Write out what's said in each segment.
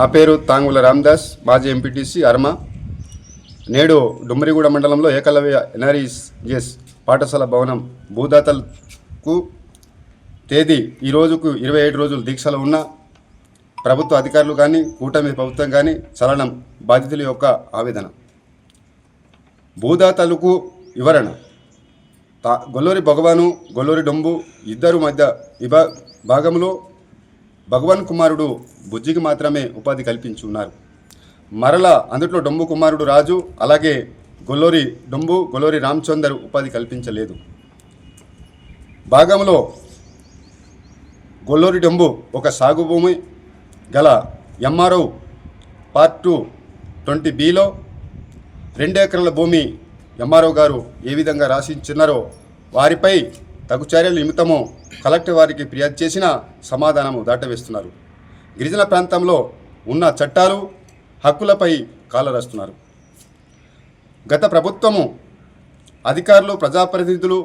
నా పేరు తాంగుల రామ్దాస్ మాజీ ఎంపీటీసీ అర్మ. నేడు డుమ్మరిగూడ మండలంలో ఏకలవ్య ఎన్ఆర్ఈఎస్ పాఠశాల భవనం భూదాతలకు తేదీ ఈ రోజుకు ఇరవై ఏడు రోజులు దీక్షలో ఉన్న ప్రభుత్వ అధికారులు కానీ కూటమి ప్రభుత్వం కానీ చలనం బాధితుల యొక్క ఆవేదన. భూదాతలకు వివరణ. తా గొల్లూరి భగవాను గొల్లూరి డొంబు ఇద్దరు మధ్య విభా భాగంలో భగవాన్ కుమారుడు బుజ్జికి మాత్రమే ఉపాధి కల్పించి ఉన్నారు. మరల అందుట్లో డొంబు కుమారుడు రాజు అలాగే గొల్లూరి డొంబు గొల్లూరి రామచందర్ ఉపాధి కల్పించలేదు. భాగంలో గొల్లూరి డొంబు ఒక సాగు భూమి గల MRO part two twenty below రెండు ఎకరాల భూమి ఎంఆర్ఓ గారు ఏ విధంగా రాసించున్నారో వారిపై తగు చర్యల నిమిత్తము కలెక్టర్ వారికి ఫిర్యాదు చేసిన సమాధానము దాటవేస్తున్నారు. గిరిజన ప్రాంతంలో ఉన్న చట్టాలు హక్కులపై కాలరస్తున్నారు. గత ప్రభుత్వము అధికారులు ప్రజాప్రతినిధులు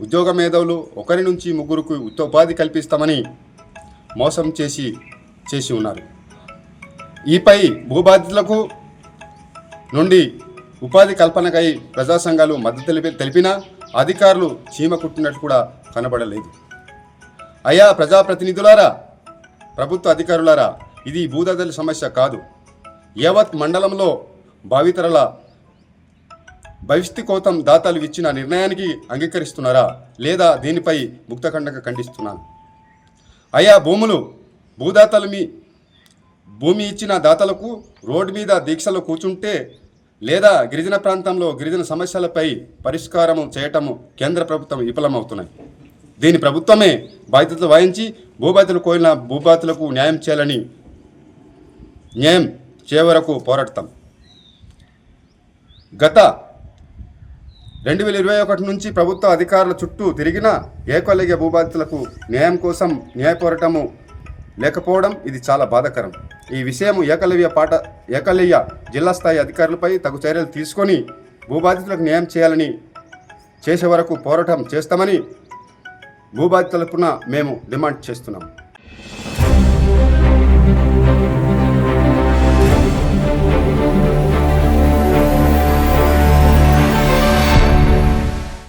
ఉద్యోగ మేధావులు ఒకరి నుంచి ముగ్గురుకు ఉపాధి కల్పిస్తామని మోసం చేసి చేసి ఉన్నారు. ఈపై భూబాధితులకు నుండి ఉపాధి కల్పనకై ప్రజా సంఘాలు మద్దతు తెలిపి తెలిపినా అధికారులు చీమ కుట్టినట్టు కూడా కనబడలేదు. అయా ప్రజాప్రతినిధులారా ప్రభుత్వ అధికారులారా ఇది భూదాతల సమస్య కాదు. యావత్ మండలంలో భావితరల భవిష్యత్తు కోసం దాతలు ఇచ్చిన నిర్ణయానికి అంగీకరిస్తున్నారా లేదా దీనిపై ముక్తఖండంగా ఖండిస్తున్నాను. అయా భూములు భూదాతలు మీ భూమి ఇచ్చిన దాతలకు రోడ్డు మీద దీక్షలో కూర్చుంటే లేదా గిరిజన ప్రాంతంలో గిరిజన సమస్యలపై పరిష్కారం చేయటము కేంద్ర ప్రభుత్వం విఫలమవుతున్నాయి. దీని ప్రభుత్వమే బాధ్యతలు వహించి భూబాధితులు కోరిన భూబాధితులకు న్యాయం చేయాలని న్యాయం చేయవరకు పోరాడతాం. గత రెండు వేల ఇరవై ఒకటి నుంచి ప్రభుత్వ అధికారుల చుట్టూ తిరిగిన ఏకలవ్య భూబాధితులకు న్యాయం కోసం న్యాయ పోరాటము లేకపోవడం ఇది చాలా బాధాకరం. ఈ విషయం ఏకలవ్య పాట ఏకలవ్య జిల్లా స్థాయి అధికారులపై తగు చర్యలు తీసుకొని భూబాధితులకు న్యాయం చేయాలని చేసే వరకు పోరాటం చేస్తామని భూబాధితులకున మేము డిమాండ్ చేస్తున్నాం.